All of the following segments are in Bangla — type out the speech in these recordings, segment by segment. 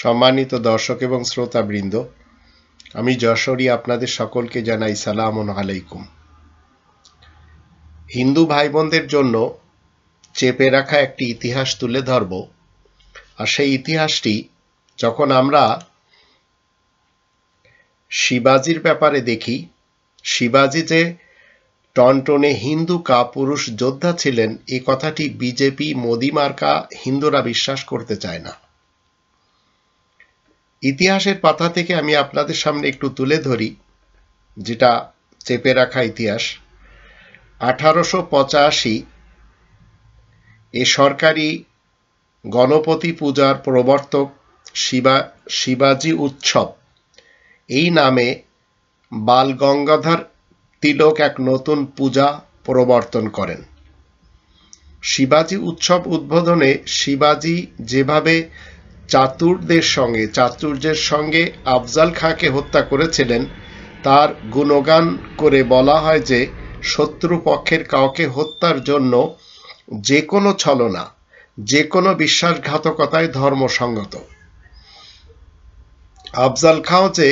সম্মানিত দর্শক এবং শ্রোতাবৃন্দ, আমি যশোরী আপনাদের সকলকে জানাই সালাম আলাইকুম। হিন্দু ভাই বোনদের জন্য চেপে রাখা একটি ইতিহাস তুলে ধরব, আর সেই ইতিহাসটি যখন আমরা শিবাজির ব্যাপারে দেখি, শিবাজি যে টনটনে হিন্দু কাপুরুষ যোদ্ধা ছিলেন এই কথাটি বিজেপি, মোদি মার্কা হিন্দুরা বিশ্বাস করতে চায় না। ইতিহাসের পাতা থেকে আমি আপনাদের সামনে একটু তুলে ধরি, যেটা চেপে রাখা ইতিহাস। আঠারোশো পঁচাশি এ সরকারি গণপতি পূজার প্রবর্তক শিবা, শিবাজি উৎসব। এই নামে বাল গঙ্গাধর তিলক এক নতুন পূজা প্রবর্তন করেন। শিবাজি উৎসব উদ্বোধনে শিবাজি যেভাবে চাতুরদের সঙ্গে, চাতুর্যের সঙ্গে আফজাল খাঁকে হত্যা করেছিলেন। তার গুণগান করে বলা হয় যে শত্রুপক্ষের কাউকে হত্যার জন্য যে কোনো ছলনা যে কোনো বিশ্বাসঘাতকতায় ধর্মসঙ্গত। আফজাল খাঁও যে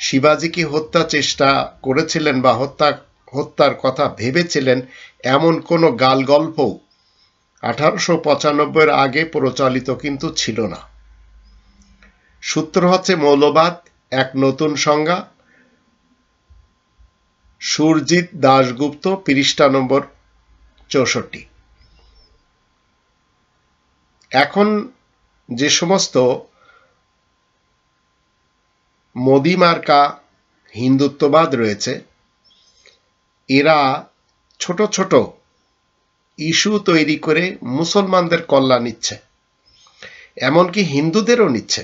শিবাজিকে হত্যা চেষ্টা করেছিলেন বা হত্যা, হত্যার কথা ভেবেছিলেন, এমন কোনো গাল গল্পও আঠারোশো পঁচানব্বইয়ের আগে প্রচলিত কিন্তু ছিল না। সূত্র হচ্ছে মৌলবাদ, এক নতুন সংজ্ঞা। সুরজিৎ দাশগুপ্ত, পৃষ্ঠা নম্বর চৌষট্টি। এখন যে সমস্ত মোদি মার্কা হিন্দুত্ববাদ রয়েছে, এরা ছোট ছোট ইস্যু তৈরি করে মুসলমানদের কল্যাণ নিচ্ছে, এমনকি হিন্দুদেরও নিচ্ছে।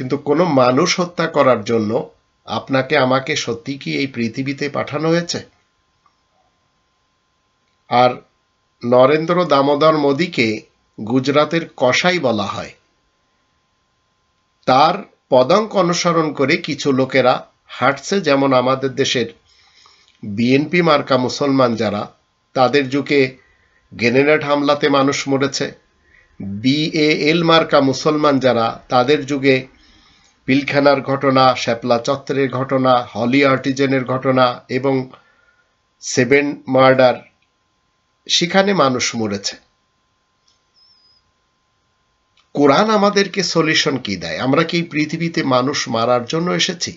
কিন্তু কোনো মানুষ হত্যা করার জন্য আপনাকে আমাকে সত্যি কি এই পৃথিবীতে পাঠানো হয়েছে? আর নরেন্দ্র দামোদর মোদীকে গুজরাতের কসাই বলা হয়। তার পদঙ্ক অনুসরণ করে কিছু লোকেরা হাঁটছে, যেমন আমাদের দেশের বিএনপি মার্কা মুসলমান যারা, তাদের যুগে গ্রেনেড হামলাতে মানুষ মরেছে। বিএএল মার্কা মুসলমান যারা, তাদের যুগে পিলখানার ঘটনা, শ্যাপলা চত্বরের ঘটনা, হলি আর্টিজেনের ঘটনা এবং সেভেন মার্ডার, সেখানে মানুষ মরেছে। কোরআন আমাদেরকে সলিউশন কি দেয়? আমরা কি পৃথিবীতে মানুষ মারার জন্য এসেছি?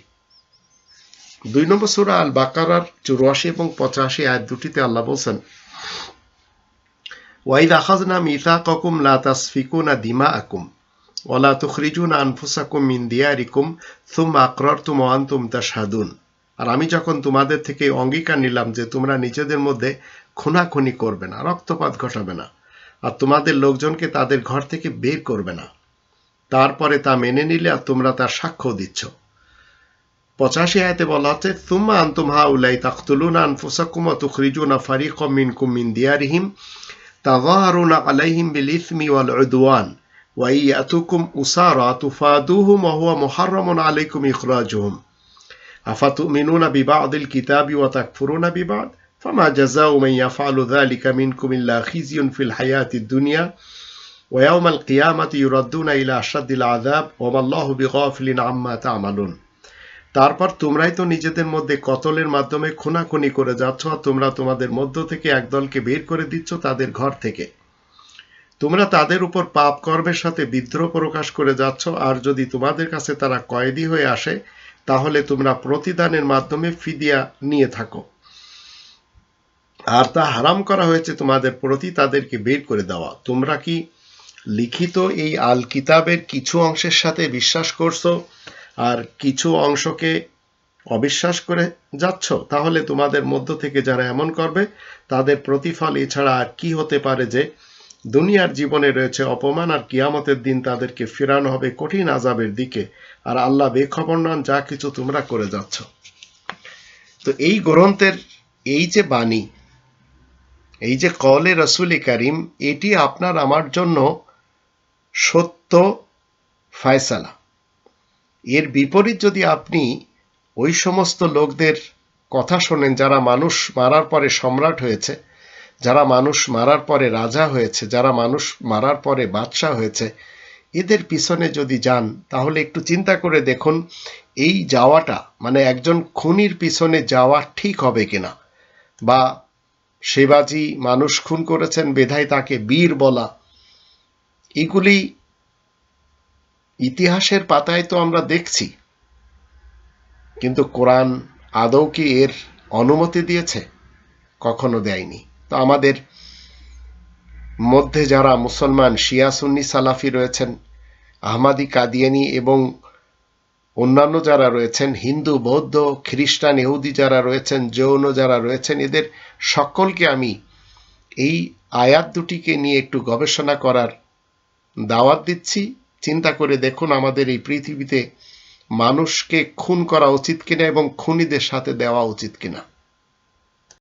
দুই নম্বর সুরা আল বাকারার চুরাশি এবং পঁচাশি আয়াত দুটিতে আল্লাহ বলছেন, ওয়াইদ আখাজনা মিথা ককুম লা তাসফিকুনা দিমা আকুম ওলা তুখরিজুন আনফুসাকুম মিন দিয়ারিকুম থুম আকরারতুম ওয়ান্তুম তাশহাদুন। আর আমি যখন তোমাদের থেকে অঙ্গীকার নিলাম যে তোমরা নিজেদের মধ্যে খুনাখুনি করবে না, রক্তপাত ঘটাবে না, আর তোমাদের লোকজনকে তাদের ঘর থেকে বের করবে না, তারপরে তা মেনে নিলে আর তোমরা তার সাক্ষ্য দিচ্ছ। পঁচাশি আয়তে বলা হচ্ছে তুম্মা আন্তুম হা উলাই তাকতুলুনা আনফুসাকুম তুখরিজুনা ফারিকম মিনকুম মিন দিয়ারিহিম তাযাহারুনা আলাইহিম বিল ইসমি ওয়াল উদওয়ান। وإن يأتوكم أسارى تفادوهم وهو محرم عليكم إخراجهم أفتؤمنون ببعض الكتاب وتكفرون ببعض فما جزاء من يفعل ذلك منكم إلا خزي في الحياة الدنيا ويوم القيامة يردون إلى أشد العذاب وما الله بغافل عما تعملون তারপর তোমরাই তো নিজেদের মধ্যে কতলের মাধ্যমে খুনাখুনি করে যাচ্ছ আর তোমরা তোমাদের মধ্য থেকে একদলকে বের করে দিচ্ছ তাদের ঘর থেকে তোমরা তাদের উপর পাপ কর্মের সাথে বিদ্রোহ প্রকাশ করে যাচ্ছ, আর যদি তোমাদের কাছে তারা কয়েদি হয়ে আসে, তাহলে তোমরা প্রতিদানের মাধ্যমে ফিদিয়া নিয়ে থাকো। আর তা হারাম করা হয়েছে তোমাদের প্রতি, তাদেরকে বের করে দেওয়া। তোমরা কি লিখিত এই আল কিতাবের কিছু অংশের সাথে বিশ্বাস করছ, আর কিছু অংশকে অবিশ্বাস করে যাচ্ছ? তাহলে তোমাদের মধ্য থেকে যারা এমন করবে, তাদের প্রতিফল এছাড়া আর কি হতে পারে যে দুনিয়ার জীবনে রয়েছে অপমান আর কিয়ামতের দিন তাদেরকে ফেরানো হবে কঠিন আজাবের দিকে। আর আল্লাহ বেখবর নন, যা কিছু তোমরা করে যাচ্ছ। তো এই গ্রন্থের এই যে বাণী, এই যে কলে রসুল করিম, এটি আপনার আমার জন্য সত্য ফায়সালা। এর বিপরীত যদি আপনি ওই সমস্ত লোকদের কথা শোনেন যারা মানুষ মারার পরে সম্রাট হয়েছে যারা মানুষ মারার পরে রাজা হয়েছে, যারা মানুষ মারার পরে বাদশাহ হয়েছে, এদের পিছনে যদি যান, তাহলে একটু চিন্তা করে দেখুন, এই যাওয়াটা মানে একজন খুনির পিছনে যাওয়া ঠিক হবে কিনা? বা শিবাজি মানুষ খুন করেছেন, বেধায় তাকে বীর বলা, এগুলি ইতিহাসের পাতায় তো আমরা দেখছি। কিন্তু কোরআন আদৌ কি এর অনুমতি দিয়েছে? কখনো দেয়নি। তো আমাদের মধ্যে যারা মুসলমান, শিয়া, সুন্নি, সালাফি রয়েছেন, আহমাদি, কাদিয়ানি এবং অন্যান্য যারা রয়েছেন, হিন্দু, বৌদ্ধ, খ্রিস্টান, ইহুদি যারা রয়েছেন যৌন যারা রয়েছেন, এদের সকলকে আমি এই আয়াত দুটিকে নিয়ে একটু গবেষণা করার দাওয়াত দিচ্ছি। চিন্তা করে দেখুন আমাদের এই পৃথিবীতে মানুষকে খুন করা উচিত কিনা এবং খুনিদের সাথে দেওয়া উচিত কিনা।